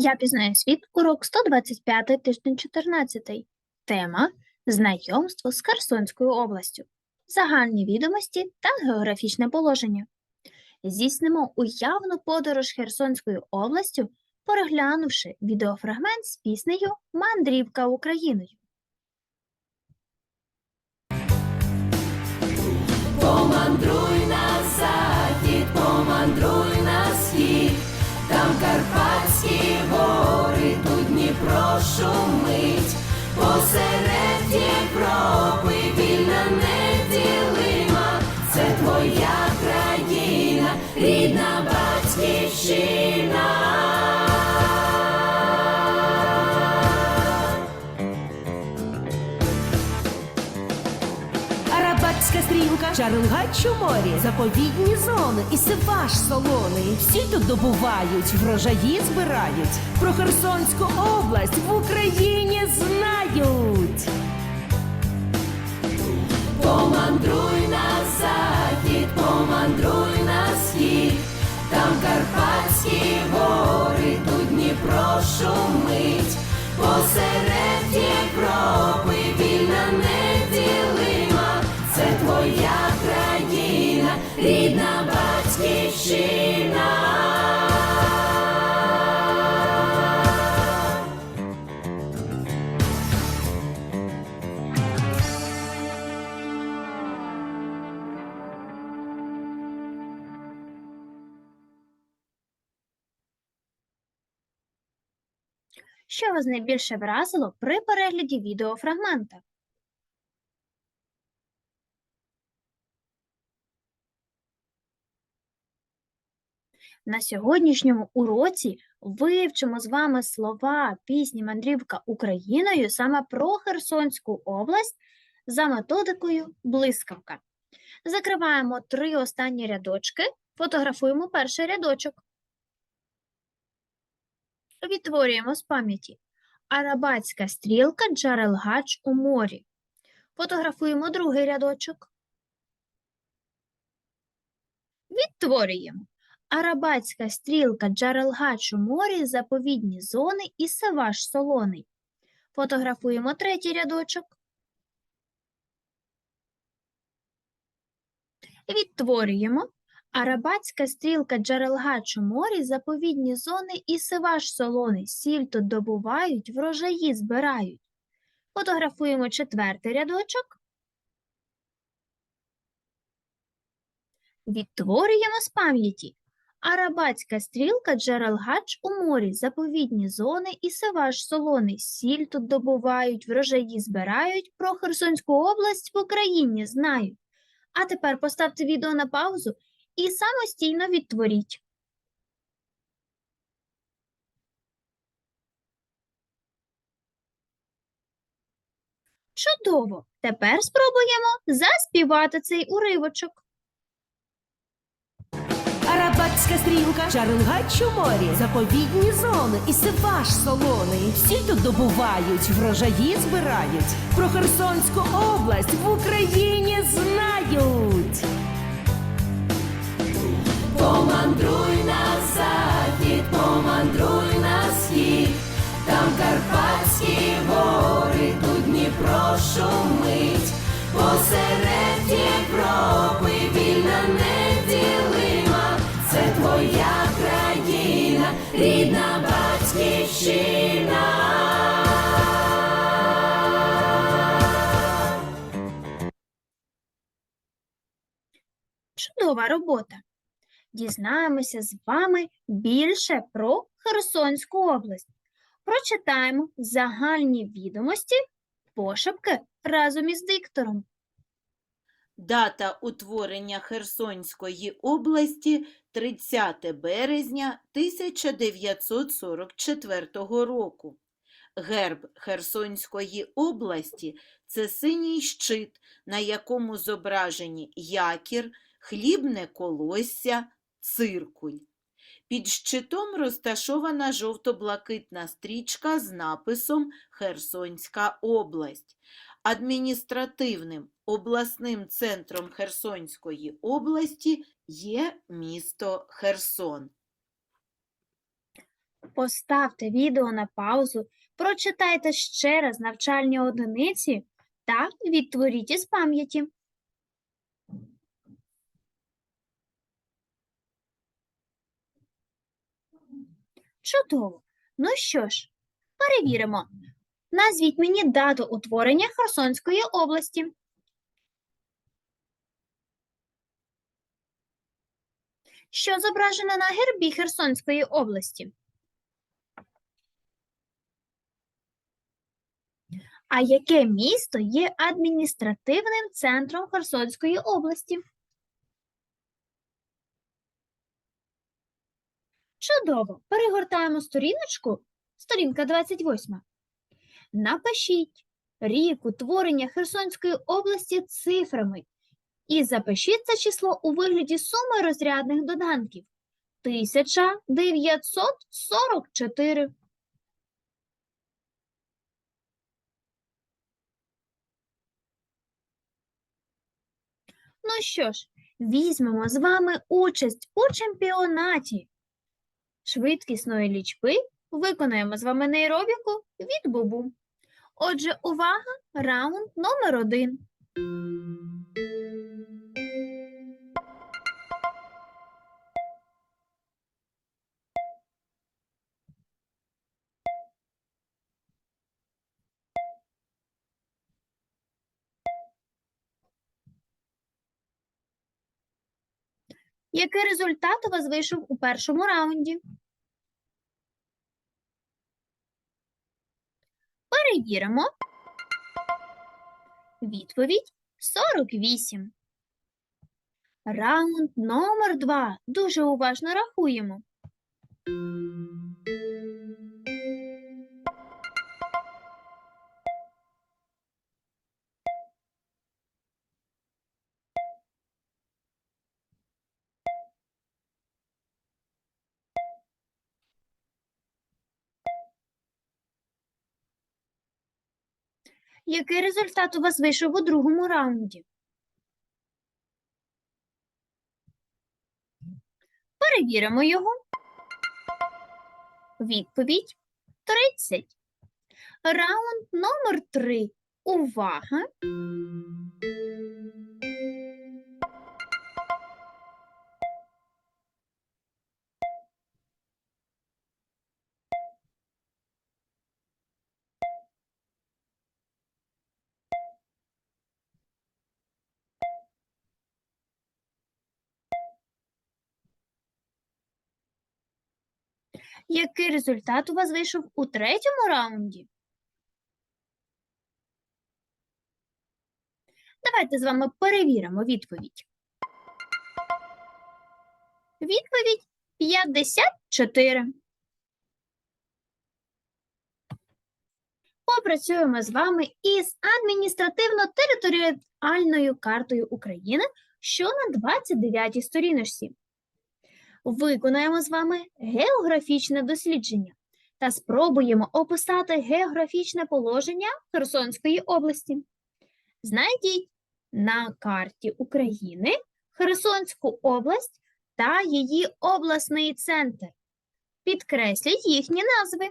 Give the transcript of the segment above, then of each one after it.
Я пізнаю світ, урок 125, тиждень 14. Тема Знайомство з Херсонською областю. Загальні відомості та географічне положення. Здійснимо уявну подорож Херсонською областю, переглянувши відеофрагмент з піснею Мандрівка Україною. Помандруй на захід, помандруй Дніпро шумить, Чарлгач у морі, заповідні зони і сиваш солоний. Всі тут добувають, врожаї збирають. Про Херсонську область в Україні знають. Помандруй на захід, помандруй на схід, там Карпатські гори, тут Дніпро шумить, посеред Європи Що вас найбільше вразило при перегляді відеофрагмента? На сьогоднішньому уроці вивчимо з вами слова пісні Мандрівка Україною саме про Херсонську область за методикою блискавка. Закриваємо три останні рядочки, фотографуємо перший рядочок. Відтворюємо з пам'яті. Арабатська стрілка Джарелгач у морі. Фотографуємо другий рядочок. Відтворюємо. Арабатська стрілка Джарелгач у морі, заповідні зони і Севаш солоний. Фотографуємо третій рядочок. Відтворюємо. Арабатська стрілка Джарелгач у морі, заповідні зони і Севаш солоний. Сіль тут добувають, врожаї збирають. Фотографуємо четвертий рядочок. Відтворюємо з пам'яті. Арабатська стрілка Джерелгач у морі, заповідні зони і Севаш солоний. Сіль тут добувають, врожаї збирають, про Херсонську область в Україні знають. А тепер поставте відео на паузу і самостійно відтворіть. Чудово! Тепер спробуємо заспівати цей уривочок. Арабатська стрілка, Чарлгач у морі, заповідні зони і сиваш солоний. Всі тут добувають, врожаї збирають. Про Херсонську область в Україні знають. Помандруй на помандруй на схід, там Карпатські гори, тут Дніпро шумить, посеред Європи неділима, це твоя країна, рідна батьківщина. Чудова робота. Дізнаємося з вами більше про Херсонську область. Прочитаємо загальні відомості пошепки разом із диктором. Дата утворення Херсонської області 30 березня 1944 року. Герб Херсонської області це синій щит, на якому зображені якір, хлібне колосся, циркуль. Під щитом розташована жовто-блакитна стрічка з написом Херсонська область. Адміністративним обласним центром Херсонської області є місто Херсон. Поставте відео на паузу, прочитайте ще раз навчальні одиниці та відтворіть із пам'яті. Чудово. Ну що ж, перевіримо. Назвіть мені дату утворення Херсонської області. Що зображено на гербі Херсонської області? А яке місто є адміністративним центром Херсонської області? Чудово! Перегортаємо сторіночку, сторінка 28. Напишіть рік утворення Херсонської області цифрами і запишіть це число у вигляді суми розрядних доданків. 1944. Ну що ж, візьмемо з вами участь у чемпіонаті швидкісної лічби. Виконаємо з вами нейробіку від Бубу. Отже, увага, раунд номер один. Який результат у вас вийшов у першому раунді? Перевіримо. Відповідь 48. Раунд номер 2. Дуже уважно рахуємо. Який результат у вас вийшов у другому раунді? Перевіримо його. Відповідь 30. Раунд номер 3. Увага! Який результат у вас вийшов у третьому раунді? Давайте з вами перевіримо відповідь. Відповідь 54. Попрацюємо з вами із адміністративно-територіальною картою України, що на 29 сторіночці. Виконаємо з вами географічне дослідження та спробуємо описати географічне положення Херсонської області. Знайдіть на карті України Херсонську область та її обласний центр. Підкресліть їхні назви.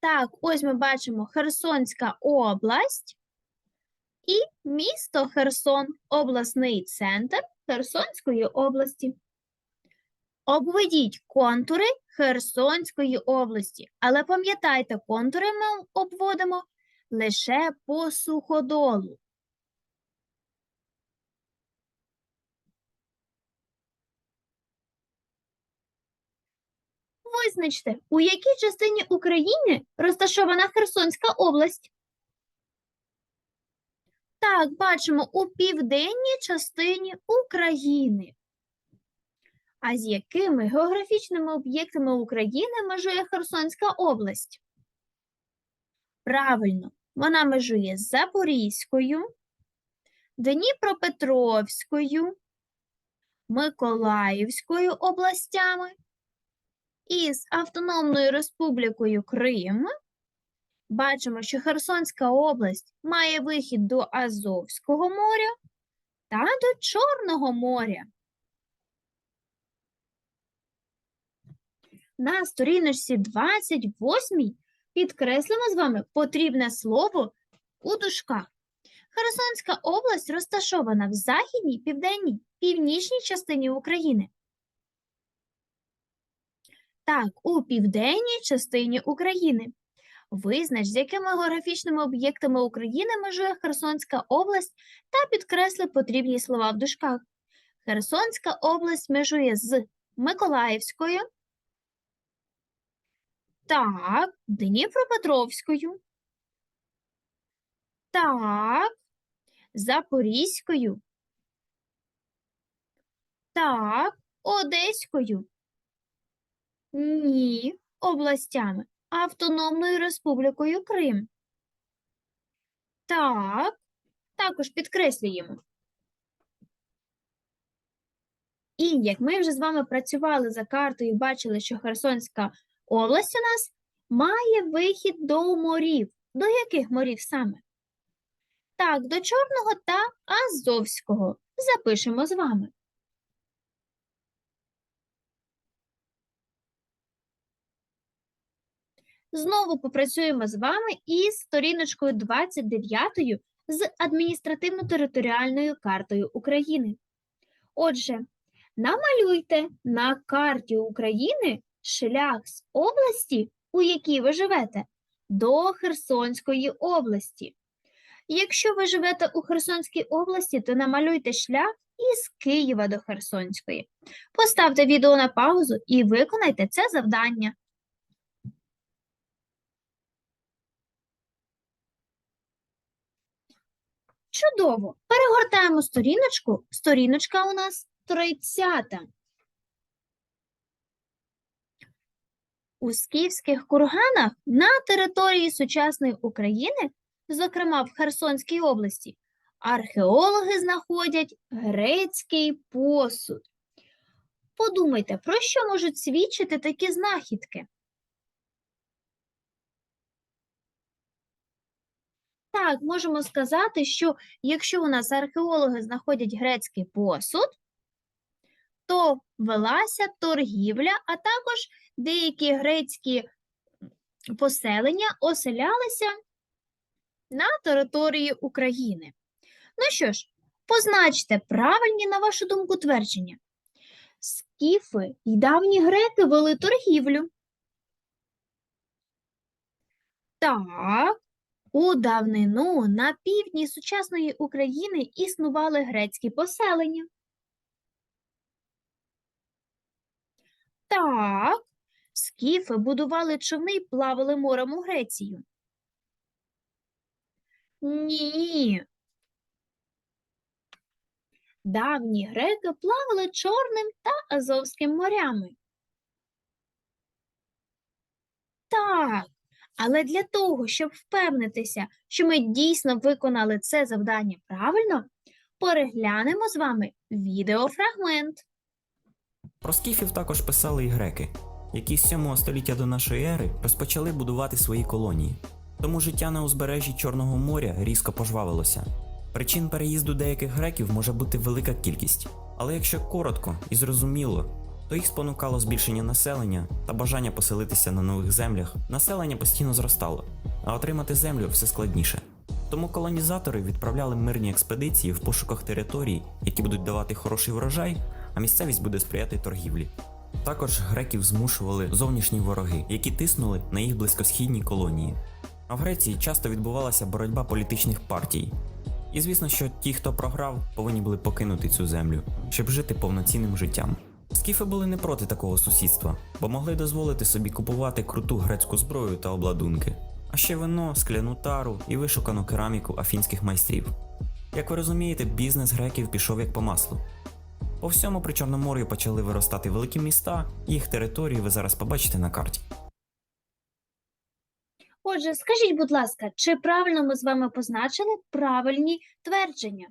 Так, ось ми бачимо Херсонська область і місто Херсон, обласний центр Херсонської області. Обведіть контури Херсонської області, але пам'ятайте, контури ми обводимо лише по суходолу. Визначте, у якій частині України розташована Херсонська область. Так, бачимо у південній частині України. А з якими географічними об'єктами України межує Херсонська область? Правильно, вона межує з Запорізькою, Дніпропетровською, Миколаївською областями і з Автономною Республікою Крим. Бачимо, що Херсонська область має вихід до Азовського моря та до Чорного моря. на сторіночці 28 підкреслимо з вами потрібне слово у дужках. Херсонська область розташована в західній, південній, північній частині України. Так, у південній частині України. Визнач, з якими географічними об'єктами України межує Херсонська область та підкресли потрібні слова в дужках. Херсонська область межує з Миколаївською, так, Дніпропетровською, так, Запорізькою, так, Одеською, ні, областями, Автономною Республікою Крим. Так, також підкреслюємо. І як ми вже з вами працювали за картою, і бачили, що Херсонська область у нас має вихід до морів. До яких морів саме? Так, до Чорного та Азовського. Запишемо з вами. Знову попрацюємо з вами із сторіночкою 29 з адміністративно-територіальною картою України. Отже, намалюйте на карті України шлях з області, у якій ви живете, до Херсонської області. Якщо ви живете у Херсонській області, то намалюйте шлях із Києва до Херсонської. Поставте відео на паузу і виконайте це завдання. Чудово! Перегортаємо сторіночку. Сторіночка у нас 30. У скіфських курганах на території сучасної України, зокрема в Херсонській області, археологи знаходять грецький посуд. Подумайте, про що можуть свідчити такі знахідки? Так, можемо сказати, що якщо у нас археологи знаходять грецький посуд, то велася торгівля, а також деякі грецькі поселення оселялися на території України. Ну що ж, позначте правильні, на вашу думку, твердження. Скіфи і давні греки вели торгівлю. Так, у давнину на півдні сучасної України існували грецькі поселення. Так, скіфи будували човни й плавали морем у Грецію. Ні. Давні греки плавали Чорним та Азовським морями. Так, але для того, щоб впевнитися, що ми дійсно виконали це завдання правильно, переглянемо з вами відеофрагмент. Про скіфів також писали і греки, які з 7 століття до нашої ери розпочали будувати свої колонії. Тому життя на узбережжі Чорного моря різко пожвавилося. Причин переїзду деяких греків може бути велика кількість, але якщо коротко і зрозуміло, то їх спонукало збільшення населення та бажання поселитися на нових землях. Населення постійно зростало, а отримати землю все складніше. Тому колонізатори відправляли мирні експедиції в пошуках територій, які будуть давати хороший врожай, а місцевість буде сприяти торгівлі. Також греків змушували зовнішні вороги, які тиснули на їх близькосхідні колонії. А в Греції часто відбувалася боротьба політичних партій. І звісно, що ті, хто програв, повинні були покинути цю землю, щоб жити повноцінним життям. Скіфи були не проти такого сусідства, бо могли дозволити собі купувати круту грецьку зброю та обладунки, а ще вино, скляну тару і вишукану кераміку афінських майстрів. Як ви розумієте, бізнес греків пішов як по маслу. По всьому Причорномор'ю почали виростати великі міста, їх території ви зараз побачите на карті. Отже, скажіть, будь ласка, чи правильно ми з вами позначили правильні твердження?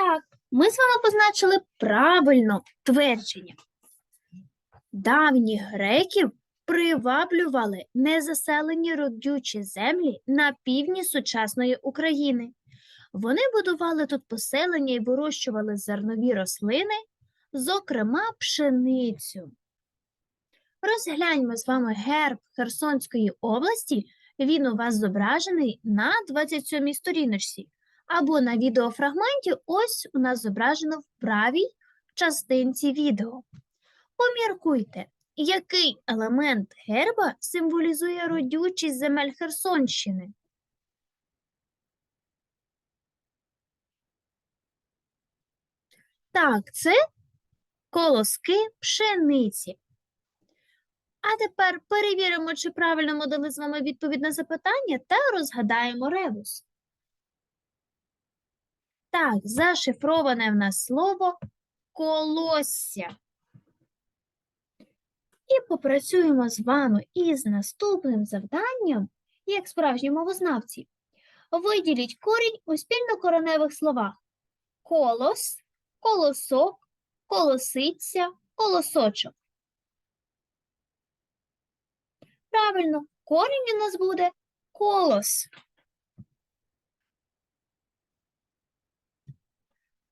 Так, ми з вами позначили правильно твердження. Давніх греків приваблювали незаселені родючі землі на півдні сучасної України. Вони будували тут поселення і вирощували зернові рослини, зокрема пшеницю. Розгляньмо з вами герб Херсонської області. Він у вас зображений на 27-й сторіночці. Або на відеофрагменті ось у нас зображено в правій частинці відео. Поміркуйте, який елемент герба символізує родючість земель Херсонщини? Так, це колоски пшениці. А тепер перевіримо, чи правильно ми дали з вами відповідь на запитання та розгадаємо ребус. Так, зашифроване в нас слово колосся. І попрацюємо з вами із наступним завданням, як справжні мовознавці. Виділіть корінь у спільнокореневих словах: колос, колосок, колосиця, колосочок. Правильно, корінь у нас буде колос.